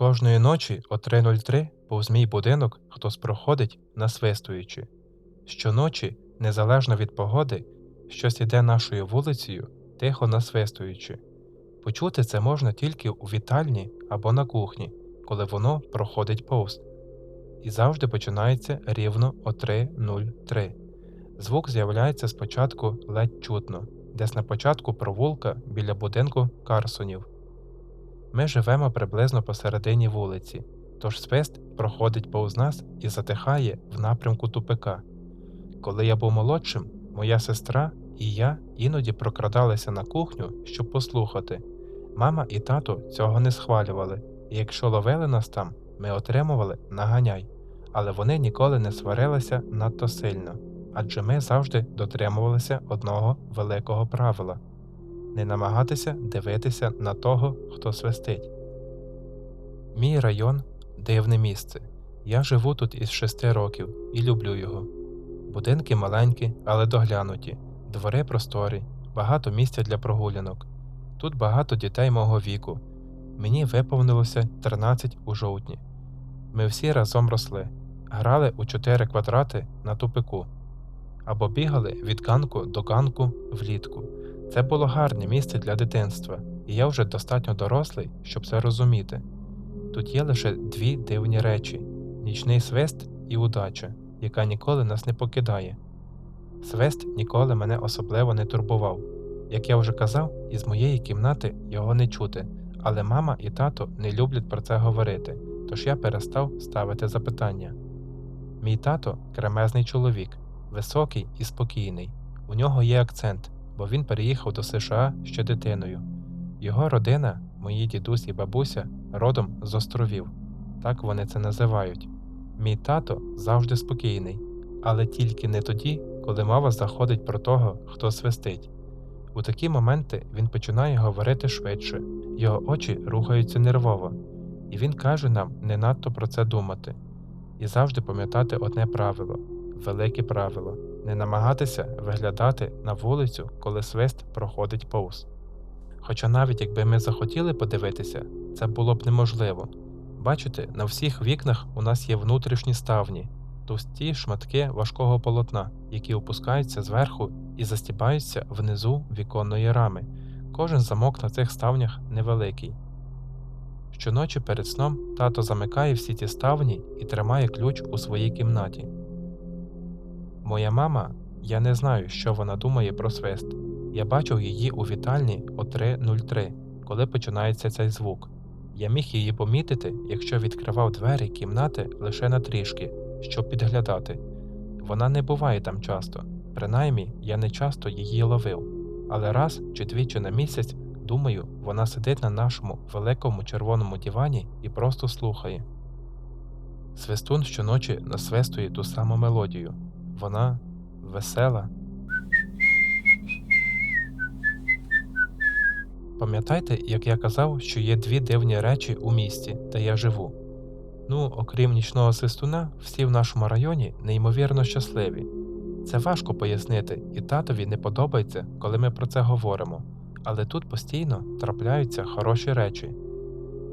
Кожної ночі о 3.03 повз мій будинок хтось проходить, насвистуючи. Щоночі, незалежно від погоди, щось іде нашою вулицею, тихо насвистуючи. Почути це можна тільки у вітальні або на кухні, коли воно проходить повз. І завжди починається рівно о 3.03. Звук з'являється спочатку ледь чутно, десь на початку провулка біля будинку Карсонів. Ми живемо приблизно посередині вулиці, тож свист проходить повз нас і затихає в напрямку тупика. Коли я був молодшим, моя сестра і я іноді прокрадалися на кухню, щоб послухати. Мама і тато цього не схвалювали, і якщо ловили нас там, ми отримували наганяй, але вони ніколи не сварилися надто сильно, адже ми завжди дотримувалися одного великого правила не намагатися дивитися на того, хто свистить. Мій район дивне місце. Я живу тут із шести років і люблю його. Будинки маленькі, але доглянуті, двори просторі, багато місця для прогулянок. Тут багато дітей мого віку. Мені виповнилося 13 у жовтні. Ми всі разом росли, грали у 4 квадрати на тупику або бігали від ганку до ганку влітку. Це було гарне місце для дитинства, і я вже достатньо дорослий, щоб це розуміти. Тут є лише дві дивні речі нічний свист і удача, яка ніколи нас не покидає. Свист ніколи мене особливо не турбував. Як я вже казав, із моєї кімнати його не чути, але мама і тато не люблять про це говорити, тож я перестав ставити запитання. Мій тато кремезний чоловік, високий і спокійний. У нього є акцент, бо він переїхав до США ще дитиною. Його родина, мої дідусь і бабуся, родом з островів, так вони це називають. Мій тато завжди спокійний, але тільки не тоді, коли мова заходить про того, хто свистить. У такі моменти він починає говорити швидше, його очі рухаються нервово, і він каже нам не надто про це думати і завжди пам'ятати одне правило велике правило не намагатися виглядати на вулицю, коли свист проходить повз. Хоча навіть якби ми захотіли подивитися, це було б неможливо. Бачите, на всіх вікнах у нас є внутрішні ставні, товсті шматки важкого полотна, які опускаються зверху і застібаються внизу віконної рами. Кожен замок на цих ставнях невеликий. Щоночі перед сном тато замикає всі ті ставні і тримає ключ у своїй кімнаті. Моя мама, я не знаю, що вона думає про свист. Я бачив її у вітальні о 3.03, коли починається цей звук. Я міг її помітити, якщо відкривав двері кімнати лише на трішки, щоб підглядати. Вона не буває там часто, принаймні я не часто її ловив, але раз чи двічі на місяць, думаю, вона сидить на нашому великому червоному дивані і просто слухає. Свистун щоночі насвистує ту саму мелодію. Вона весела. Пам'ятайте, як я казав, що є дві дивні речі у місті, де я живу. Ну, окрім нічного свистуна, всі в нашому районі неймовірно щасливі. Це важко пояснити, і татові не подобається, коли ми про це говоримо, але тут постійно трапляються хороші речі.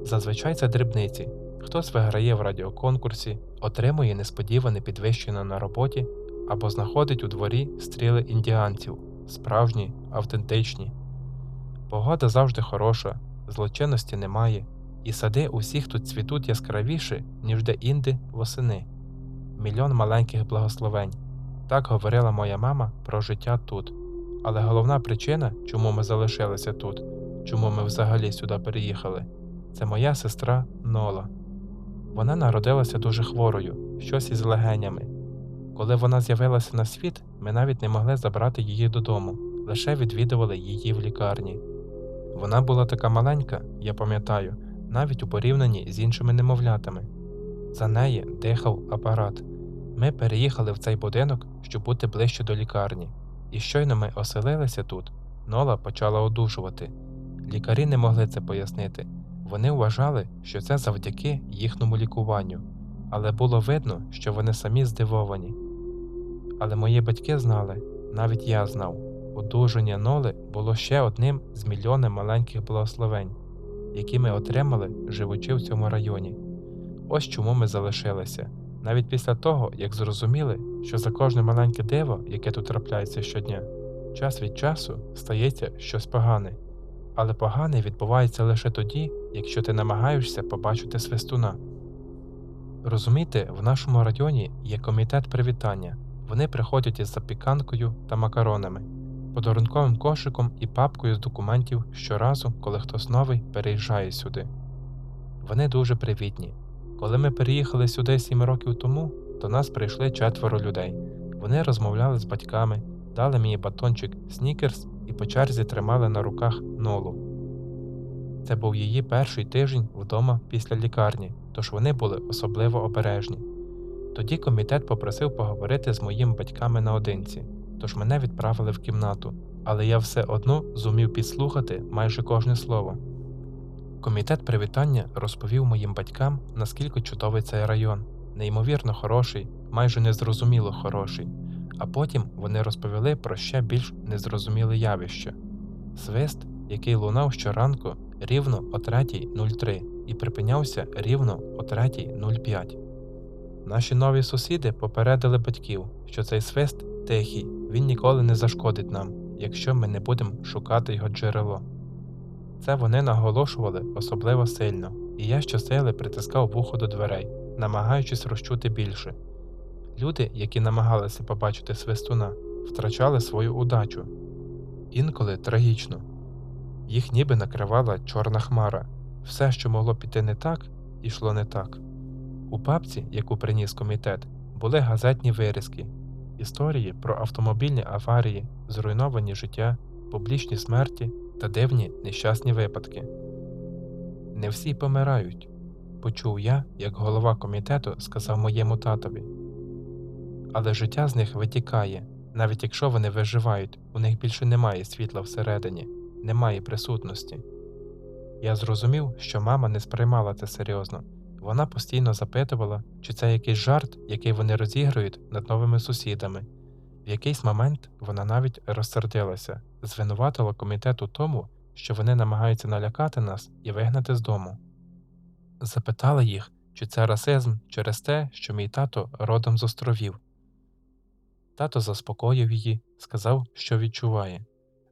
Зазвичай це дрібниці. Хтось виграє в радіоконкурсі, отримує несподіване підвищення на роботі або знаходить у дворі стріли індіанців, справжні, автентичні. Погода завжди хороша, злочинності немає, і сади усіх тут цвітуть яскравіше, ніж де інде восени. Мільйон маленьких благословень. Так говорила моя мама про життя тут. Але головна причина, чому ми залишилися тут, чому ми взагалі сюди переїхали, це моя сестра Нола. Вона народилася дуже хворою, щось із легенями. Коли вона з'явилася на світ, ми навіть не могли забрати її додому, лише відвідували її в лікарні. Вона була така маленька, я пам'ятаю, навіть у порівнянні з іншими немовлятами. За неї дихав апарат. Ми переїхали в цей будинок, щоб бути ближче до лікарні, і щойно ми оселилися тут, Нола почала одужувати. Лікарі не могли це пояснити. Вони вважали, що це завдяки їхньому лікуванню, але було видно, що вони самі здивовані. Але мої батьки знали, навіть я знав, одужання Ноли було ще одним з мільйона маленьких благословень, які ми отримали, живучи в цьому районі. Ось чому ми залишилися. Навіть після того, як зрозуміли, що за кожне маленьке диво, яке тут трапляється щодня, час від часу стається щось погане. Але погане відбувається лише тоді, якщо ти намагаєшся побачити свистуна. Розумієте, в нашому районі є комітет привітання. Вони приходять із запіканкою та макаронами, подарунковим кошиком і папкою з документів щоразу, коли хтось новий переїжджає сюди. Вони дуже привітні. Коли ми переїхали сюди сім років тому, до нас прийшли четверо людей. Вони розмовляли з батьками, дали мені батончик снікерс і по черзі тримали на руках нолу. Це був її перший тиждень вдома після лікарні, тож вони були особливо обережні. Тоді комітет попросив поговорити з моїми батьками наодинці, тож мене відправили в кімнату, але я все одно зумів підслухати майже кожне слово. Комітет привітання розповів моїм батькам, наскільки чудовий цей район, неймовірно хороший, майже незрозуміло хороший, а потім вони розповіли про ще більш незрозуміле явище свист, який лунав щоранку рівно о 3.03 і припинявся рівно о 3.05. Наші нові сусіди попередили батьків, що цей свист тихий, він ніколи не зашкодить нам, якщо ми не будемо шукати його джерело. Це вони наголошували особливо сильно, і я щосили притискав вухо до дверей, намагаючись розчути більше. Люди, які намагалися побачити свистуна, втрачали свою удачу. Інколи трагічно. Їх ніби накривала чорна хмара, все, що могло піти не так, ішло не так. У папці, яку приніс комітет, були газетні вирізки, історії про автомобільні аварії, зруйновані життя, публічні смерті та дивні нещасні випадки. Не всі помирають, почув я, як голова комітету сказав моєму татові. Але життя з них витікає, навіть якщо вони виживають, у них більше немає світла всередині, немає присутності. Я зрозумів, що мама не сприймала це серйозно. Вона постійно запитувала, чи це якийсь жарт, який вони розігрують над новими сусідами. В якийсь момент вона навіть розсердилася, звинуватила комітет у тому, що вони намагаються налякати нас і вигнати з дому. Запитала їх, чи це расизм через те, що мій тато родом з островів. Тато заспокоїв її, сказав, що відчуває.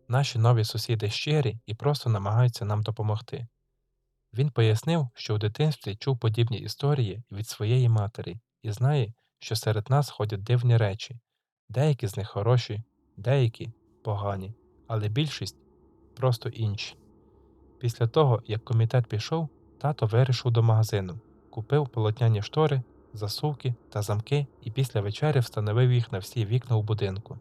Наші нові сусіди щирі і просто намагаються нам допомогти. Він пояснив, що у дитинстві чув подібні історії від своєї матері і знає, що серед нас ходять дивні речі, деякі з них хороші, деякі погані, але більшість просто інші. Після того, як комітет пішов, тато вирішив до магазину, купив полотняні штори, засувки та замки і після вечері встановив їх на всі вікна у будинку.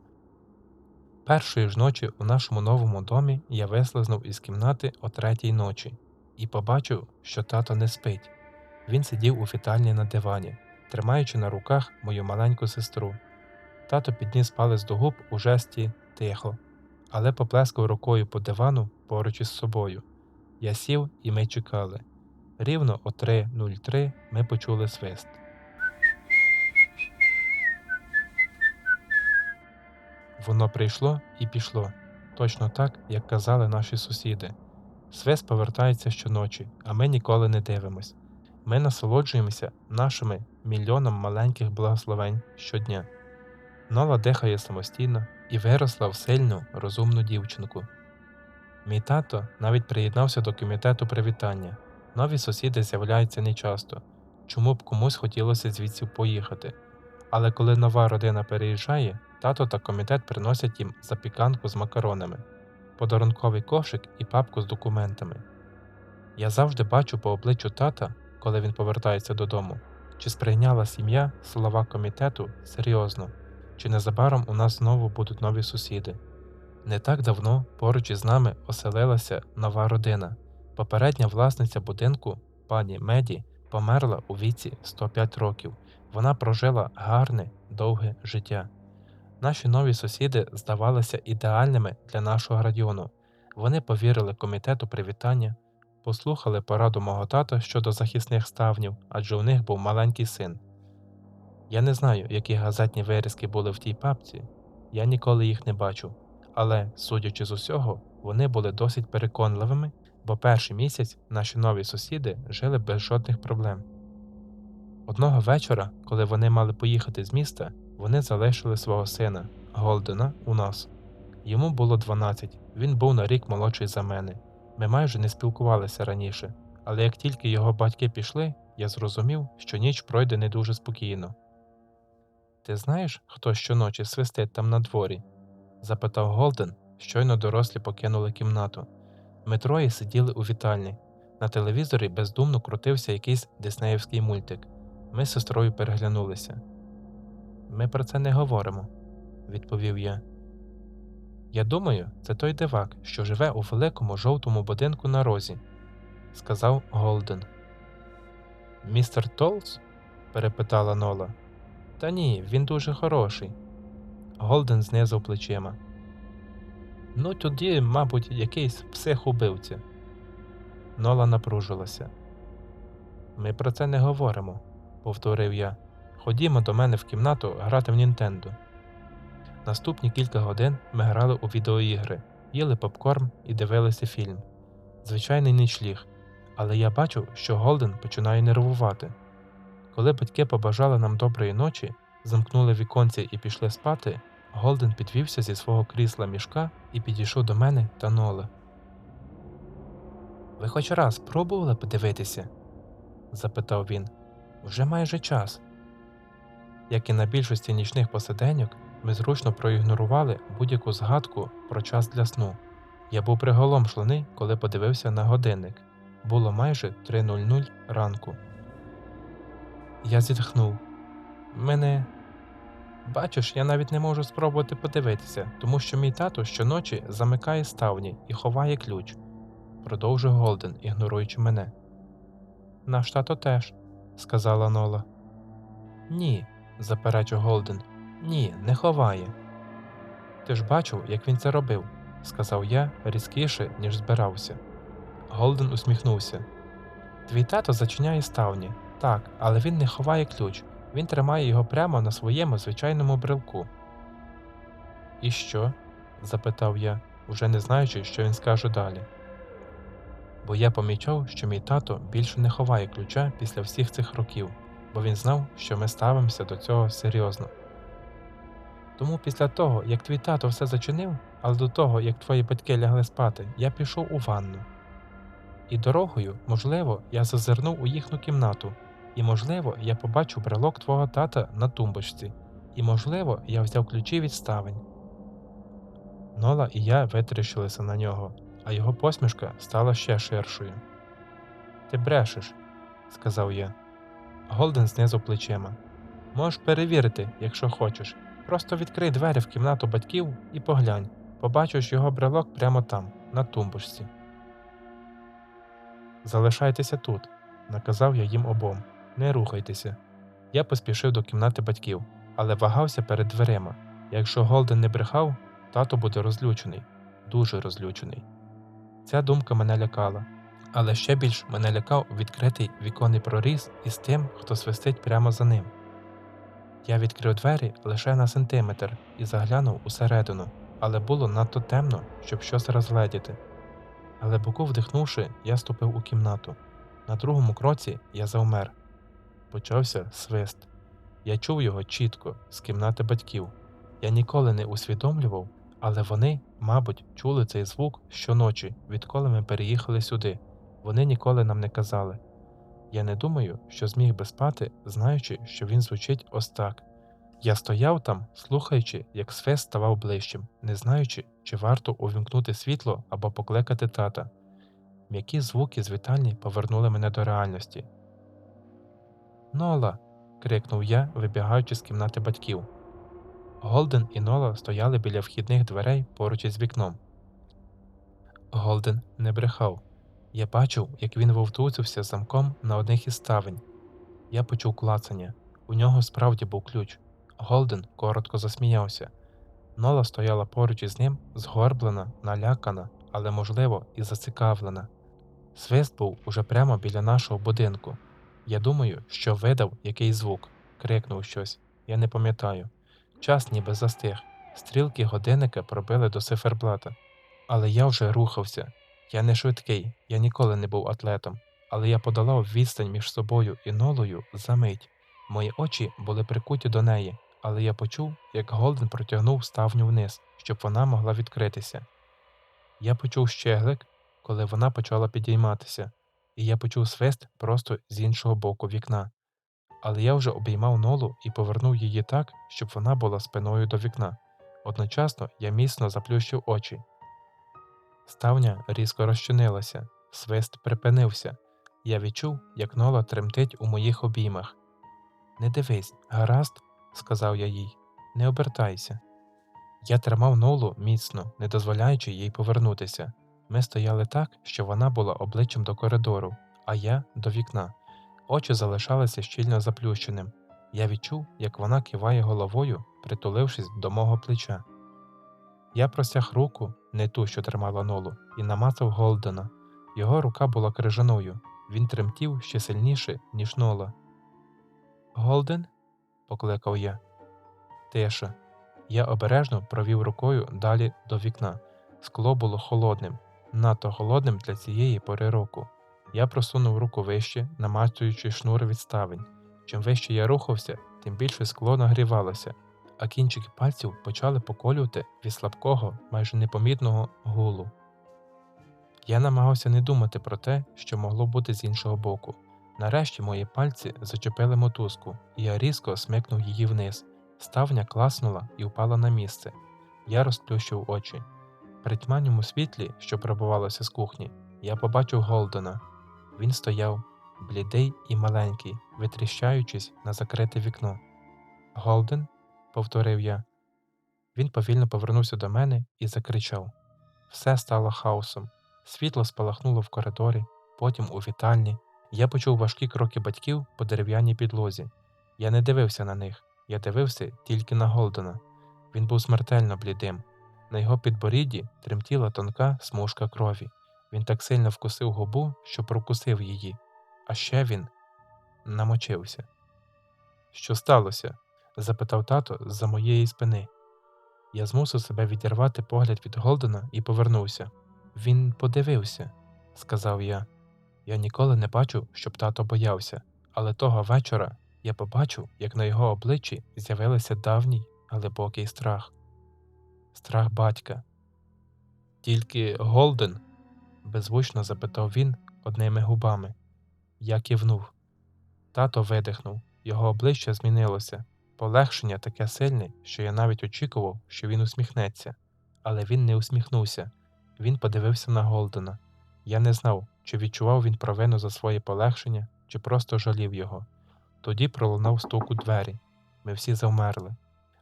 Першої ж ночі у нашому новому домі я вислизнув із кімнати о третій ночі і побачив, що тато не спить. Він сидів у вітальні на дивані, тримаючи на руках мою маленьку сестру. Тато підніс палець до губ у жесті тихо, але поплескав рукою по дивану поруч із собою. Я сів і ми чекали. Рівно о 3.03 ми почули свист. Воно прийшло і пішло, точно так, як казали наші сусіди. Свист повертається щоночі, а ми ніколи не дивимось. Ми насолоджуємося нашими мільйоном маленьких благословень щодня. Нола дихає самостійно і виросла в сильну, розумну дівчинку. Мій тато навіть приєднався до комітету привітання. Нові сусіди з'являються нечасто, чому б комусь хотілося звідси поїхати. Але коли нова родина переїжджає, тато та комітет приносять їм запіканку з макаронами, подарунковий кошик і папку з документами. Я завжди бачу по обличчю тата, коли він повертається додому, чи сприйняла сім'я слова комітету серйозно, чи незабаром у нас знову будуть нові сусіди. Не так давно поруч із нами оселилася нова родина. Попередня власниця будинку, пані Меді, померла у віці 105 років. Вона прожила гарне, довге життя. Наші нові сусіди здавалися ідеальними для нашого району. Вони повірили комітету привітання, послухали пораду мого тата щодо захисних ставнів, адже у них був маленький син. Я не знаю, які газетні вирізки були в тій папці, я ніколи їх не бачив, але, судячи з усього, вони були досить переконливими бо перший місяць наші нові сусіди жили без жодних проблем. Одного вечора, коли вони мали поїхати з міста, вони залишили свого сина Голдена у нас. Йому було 12, він був на рік молодший за мене. Ми майже не спілкувалися раніше, але як тільки його батьки пішли, я зрозумів, що ніч пройде не дуже спокійно. Ти знаєш, хто щоночі свистить там на дворі? запитав Голден, щойно дорослі покинули кімнату. Ми троє сиділи у вітальні. На телевізорі бездумно крутився якийсь диснеївський мультик. Ми з сестрою переглянулися. Ми про це не говоримо, відповів я. Я думаю, це той дивак, що живе у великому жовтому будинку на розі, сказав Голден. Містер Толс? перепитала Нола. Та ні, він дуже хороший. Голден знизав плечима. Ну, тоді, мабуть, якийсь психубивця. Нола напружилася. Ми про це не говоримо, повторив я. Ходімо до мене в кімнату грати в Нінтендо. Наступні кілька годин ми грали у відеоігри, їли попкорн і дивилися фільм. Звичайний нічліг, але я бачив, що Голден починає нервувати. Коли батьки побажали нам доброї ночі, замкнули віконці і пішли спати, Голден підвівся зі свого крісла мішка і підійшов до мене та Ноли. Ви хоч раз пробували подивитися? запитав він. Вже майже час. Як і на більшості нічних посиденьок, ми зручно проігнорували будь-яку згадку про час для сну. Я був приголомшлений, коли подивився на годинник. Було майже 3.00 ранку. Я зітхнув. Мене. Бачиш, я навіть не можу спробувати подивитися, тому що мій тато щоночі замикає ставні і ховає ключ, продовжив Голден, ігноруючи мене. Наш тато теж, сказала Нола. Ні, заперечив Голден. Ні, не ховає. Ти ж бачив, як він це робив, сказав я різкіше, ніж збирався. Голден усміхнувся. Твій тато зачиняє ставні, так, але він не ховає ключ, він тримає його прямо на своєму звичайному брелку. І що? запитав я, вже не знаючи, що він скаже далі. Бо я помічав, що мій тато більше не ховає ключа після всіх цих років, бо він знав, що ми ставимося до цього серйозно. Тому після того, як твій тато все зачинив, але до того, як твої батьки лягли спати, я пішов у ванну. І дорогою, можливо, я зазирнув у їхню кімнату, і, можливо, я побачив брелок твого тата на тумбочці, і, можливо, я взяв ключі від ставень. Нола і я витріщилися на нього, а його посмішка стала ще ширшою. Ти брешеш, сказав я. Голден знизу плечима. Можеш перевірити, якщо хочеш. Просто відкрий двері в кімнату батьків і поглянь, побачиш його брелок прямо там, на тумбочці. Залишайтеся тут, наказав я їм обом. Не рухайтеся. Я поспішив до кімнати батьків, але вагався перед дверима. Якщо Голден не брехав, тато буде розлючений, дуже розлючений. Ця думка мене лякала, але ще більш мене лякав відкритий віконний проріз із тим, хто свистить прямо за ним. Я відкрив двері лише на сантиметр і заглянув усередину, але було надто темно, щоб щось розгледіти. Глибоко вдихнувши, я ступив у кімнату. На другому кроці я завмер. Почався свист. Я чув його чітко, з кімнати батьків. Я ніколи не усвідомлював, але вони, мабуть, чули цей звук щоночі, відколи ми переїхали сюди. Вони ніколи нам не казали. Я не думаю, що зміг би спати, знаючи, що він звучить ось так. Я стояв там, слухаючи, як свист ставав ближчим, не знаючи, чи варто увімкнути світло або покликати тата. М'які звуки з вітальні повернули мене до реальності. Нола. крикнув я, вибігаючи з кімнати батьків. Голден і Нола стояли біля вхідних дверей поруч із вікном. Голден не брехав. Я бачив, як він вовтузився замком на одних із ставень. Я почув клацання. У нього справді був ключ. Голден коротко засміявся. Нола стояла поруч із ним, згорблена, налякана, але, можливо, і зацікавлена. Свист був уже прямо біля нашого будинку. Я думаю, що видав якийсь звук, крикнув щось. Я не пам'ятаю. Час ніби застиг. Стрілки годинника пробили до циферблата. Але я вже рухався. Я не швидкий, я ніколи не був атлетом, але я подолав відстань між собою і нолою за мить. Мої очі були прикуті до неї, але я почув, як Голден протягнув ставню вниз, щоб вона могла відкритися. Я почув щеглик, коли вона почала підійматися, і я почув свист просто з іншого боку вікна. Але я вже обіймав нолу і повернув її так, щоб вона була спиною до вікна. Одночасно я міцно заплющив очі. Ставня різко розчинилася, свист припинився. Я відчув, як нола тремтить у моїх обіймах. Не дивись, гаразд, сказав я їй, не обертайся. Я тримав нолу міцно, не дозволяючи їй повернутися. Ми стояли так, що вона була обличчям до коридору, а я до вікна. Очі залишалися щільно заплющеним. Я відчув, як вона киває головою, притулившись до мого плеча. Я простяг руку, не ту, що тримала нолу, і намацав Голдена. Його рука була крижаною, він тремтів ще сильніше, ніж нола. Голден? покликав я. Тиша. Я обережно провів рукою далі до вікна. Скло було холодним, надто холодним для цієї пори року. Я просунув руку вище, намацуючи шнур відставень. Чим вище я рухався, тим більше скло нагрівалося, а кінчики пальців почали поколювати від слабкого, майже непомітного гулу. Я намагався не думати про те, що могло бути з іншого боку. Нарешті мої пальці зачепили мотузку, і я різко смикнув її вниз. Ставня класнула і впала на місце. Я розплющив очі. При тьманому світлі, що пробувалося з кухні, я побачив Голдена. Він стояв, блідий і маленький, витріщаючись на закрите вікно. Голден, повторив я. Він повільно повернувся до мене і закричав. Все стало хаосом. Світло спалахнуло в коридорі, потім у вітальні. Я почув важкі кроки батьків по дерев'яній підлозі. Я не дивився на них, я дивився тільки на Голдена. Він був смертельно блідим. На його підборідді тремтіла тонка смужка крові. Він так сильно вкусив губу, що прокусив її, а ще він намочився. Що сталося? Запитав тато з-за моєї спини. Я змусив себе відірвати погляд від Голдена і повернувся. Він подивився, сказав я. Я ніколи не бачив, щоб тато боявся, але того вечора я побачив, як на його обличчі з'явився давній глибокий страх. Страх батька. Тільки Голден? беззвучно запитав він одними губами. Я кивнув. Тато видихнув, його обличчя змінилося. Полегшення таке сильне, що я навіть очікував, що він усміхнеться, але він не усміхнувся. Він подивився на Голдена. Я не знав, чи відчував він провину за своє полегшення, чи просто жалів його. Тоді пролунав стук у двері. Ми всі завмерли.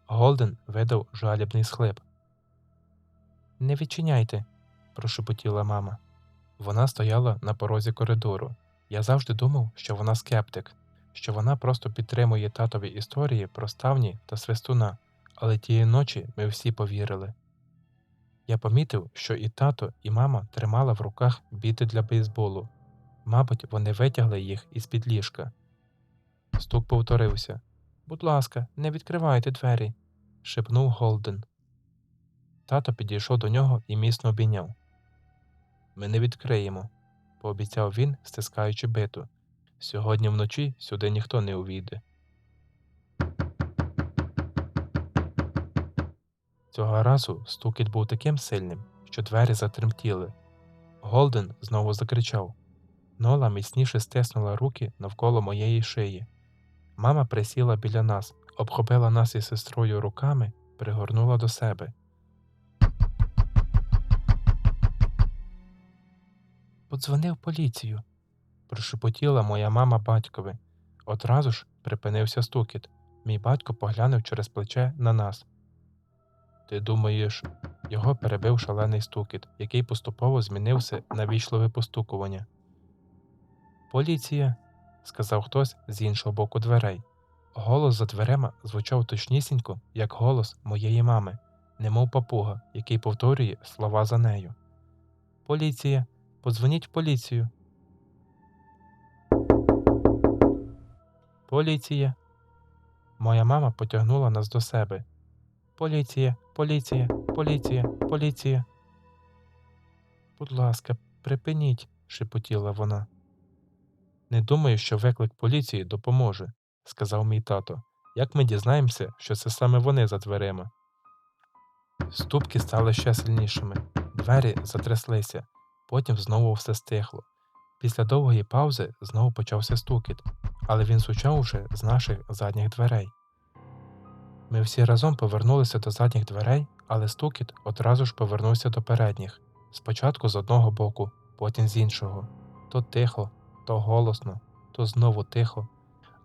Голден видав жалібний схлип. Не відчиняйте, прошепотіла мама. Вона стояла на порозі коридору. Я завжди думав, що вона скептик, що вона просто підтримує татові історії про ставні та свистуна, але тієї ночі ми всі повірили. Я помітив, що і тато, і мама тримала в руках біти для бейсболу. Мабуть, вони витягли їх із під ліжка. Стук повторився. Будь ласка, не відкривайте двері, шепнув Голден. Тато підійшов до нього і міцно обійняв. Ми не відкриємо, пообіцяв він, стискаючи биту. Сьогодні вночі сюди ніхто не увійде. Цього разу стукіт був таким сильним, що двері затремтіли. Голден знову закричав. Нола міцніше стиснула руки навколо моєї шиї. Мама присіла біля нас, обхопила нас із сестрою руками, пригорнула до себе. Подзвонив поліцію, прошепотіла моя мама батькові. Одразу ж припинився стукіт. Мій батько поглянув через плече на нас. Ти думаєш, його перебив шалений стукіт, який поступово змінився на вічливе постукування. Поліція, сказав хтось з іншого боку дверей. Голос за дверима звучав точнісінько, як голос моєї мами, немов папуга, який повторює слова за нею. Поліція, подзвоніть в поліцію. Поліція. Моя мама потягнула нас до себе. Поліція, поліція, поліція, поліція. Будь ласка, припиніть, шепотіла вона. Не думаю, що виклик поліції допоможе, сказав мій тато. Як ми дізнаємося, що це саме вони за дверима? Ступки стали ще сильнішими, двері затряслися, потім знову все стихло. Після довгої паузи знову почався стукіт, але він звучав уже з наших задніх дверей. Ми всі разом повернулися до задніх дверей, але стукіт одразу ж повернувся до передніх, спочатку з одного боку, потім з іншого. То тихо, то голосно, то знову тихо.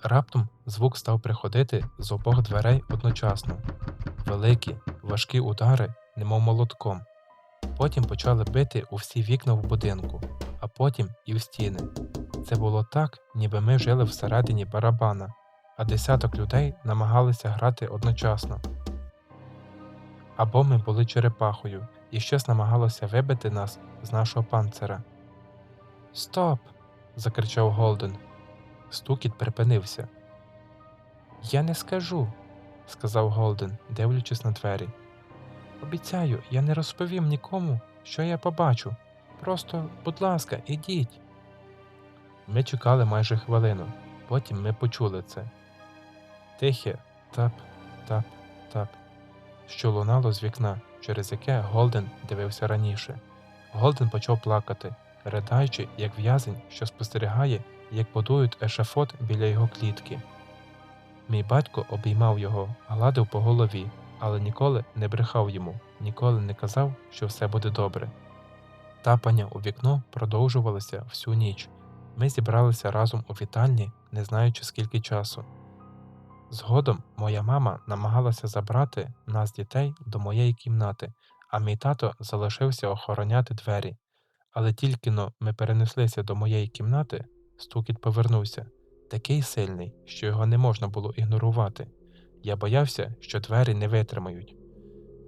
Раптом звук став приходити з обох дверей одночасно. Великі, важкі удари, немов молотком. Потім почали бити у всі вікна в будинку, а потім і в стіни. Це було так, ніби ми жили всередині барабана, а десяток людей намагалися грати одночасно. Або ми були черепахою, і щось намагалося вибити нас з нашого панцира. Стоп! закричав Голден. Стукіт припинився. Я не скажу, сказав Голден, дивлячись на двері. Обіцяю, я не розповім нікому, що я побачу. Просто, будь ласка, ідіть. Ми чекали майже хвилину, потім ми почули це. Тихе тап, тап, тап, що лунало з вікна, через яке Голден дивився раніше. Голден почав плакати, ридаючи, як в'язень, що спостерігає, як будують ешафот біля його клітки. Мій батько обіймав його, гладив по голові, але ніколи не брехав йому, ніколи не казав, що все буде добре. Тапання у вікно продовжувалося всю ніч. Ми зібралися разом у вітальні, не знаючи скільки часу. Згодом моя мама намагалася забрати нас дітей до моєї кімнати, а мій тато залишився охороняти двері. Але тільки но ми перенеслися до моєї кімнати, стукіт повернувся, такий сильний, що його не можна було ігнорувати. Я боявся, що двері не витримають.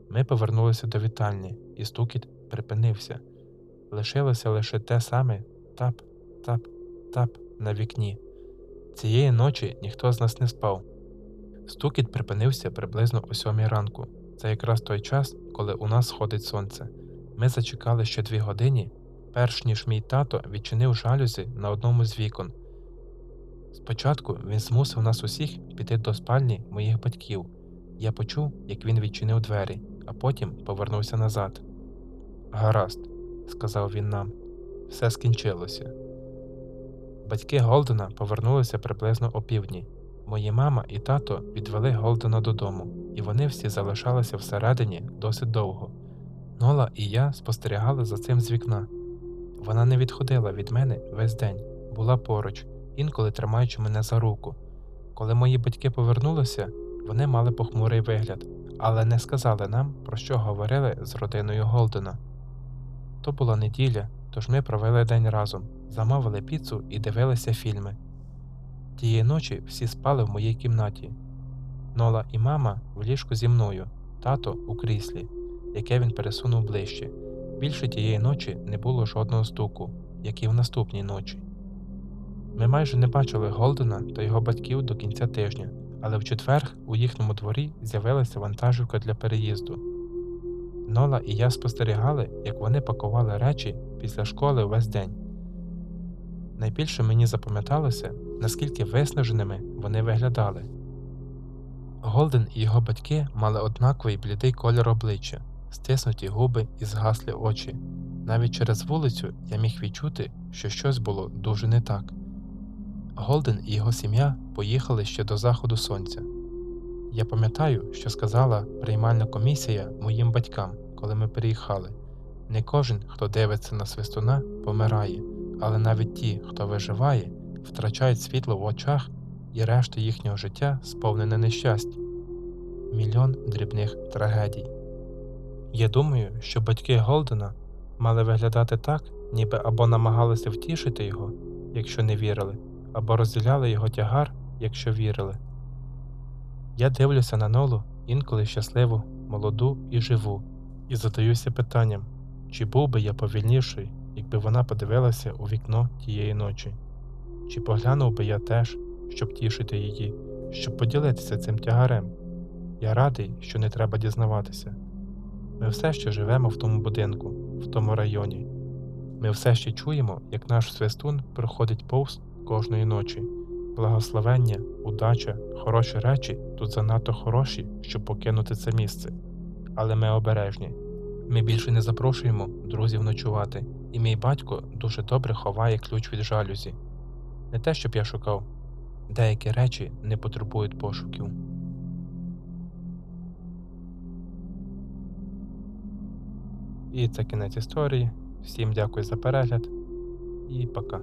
Ми повернулися до вітальні, і стукіт припинився. Лишилося лише те саме тап, тап, тап на вікні. Цієї ночі ніхто з нас не спав. Стукіт припинився приблизно о сьомій ранку. Це якраз той час, коли у нас сходить сонце. Ми зачекали ще дві години, перш ніж мій тато відчинив жалюзі на одному з вікон. Спочатку він змусив нас усіх піти до спальні моїх батьків. Я почув, як він відчинив двері, а потім повернувся назад. Гаразд, сказав він нам, все скінчилося. Батьки Голдена повернулися приблизно опівдні. Мої мама і тато відвели Голдена додому, і вони всі залишалися всередині досить довго. Нола і я спостерігали за цим з вікна. Вона не відходила від мене весь день, була поруч, інколи тримаючи мене за руку. Коли мої батьки повернулися, вони мали похмурий вигляд, але не сказали нам, про що говорили з родиною Голдена. То була неділя, тож ми провели день разом, замовили піцу і дивилися фільми. Тієї ночі всі спали в моїй кімнаті. Нола і мама в ліжку зі мною, тато у кріслі, яке він пересунув ближче. Більше тієї ночі не було жодного стуку, як і в наступній ночі. Ми майже не бачили Голдена та його батьків до кінця тижня, але в четвер у їхньому дворі з'явилася вантажівка для переїзду. Нола і я спостерігали, як вони пакували речі після школи весь день. Найбільше мені запам'яталося, наскільки виснаженими вони виглядали. Голден і його батьки мали однаковий блідий колір обличчя, стиснуті губи і згаслі очі. Навіть через вулицю я міг відчути, що щось було дуже не так. Голден і його сім'я поїхали ще до заходу сонця. Я пам'ятаю, що сказала приймальна комісія моїм батькам, коли ми переїхали. Не кожен, хто дивиться на свистуна, помирає, але навіть ті, хто виживає, втрачають світло в очах і решта їхнього життя сповнене нещасть. Мільйон дрібних трагедій. Я думаю, що батьки Голдена мали виглядати так, ніби або намагалися втішити його, якщо не вірили, або розділяли його тягар, якщо вірили. Я дивлюся на нолу інколи щасливу, молоду і живу, і задаюся питанням, чи був би я повільніший, якби вона подивилася у вікно тієї ночі, чи поглянув би я теж, щоб тішити її, щоб поділитися цим тягарем. Я радий, що не треба дізнаватися. Ми все ще живемо в тому будинку, в тому районі. Ми все ще чуємо, як наш свистун проходить повз кожної ночі. Благословення, удача, хороші речі тут занадто хороші, щоб покинути це місце. Але ми обережні. Ми більше не запрошуємо друзів ночувати, і мій батько дуже добре ховає ключ від жалюзі. Не те, щоб я шукав, деякі речі не потребують пошуків. І це кінець історії. Всім дякую за перегляд і пока.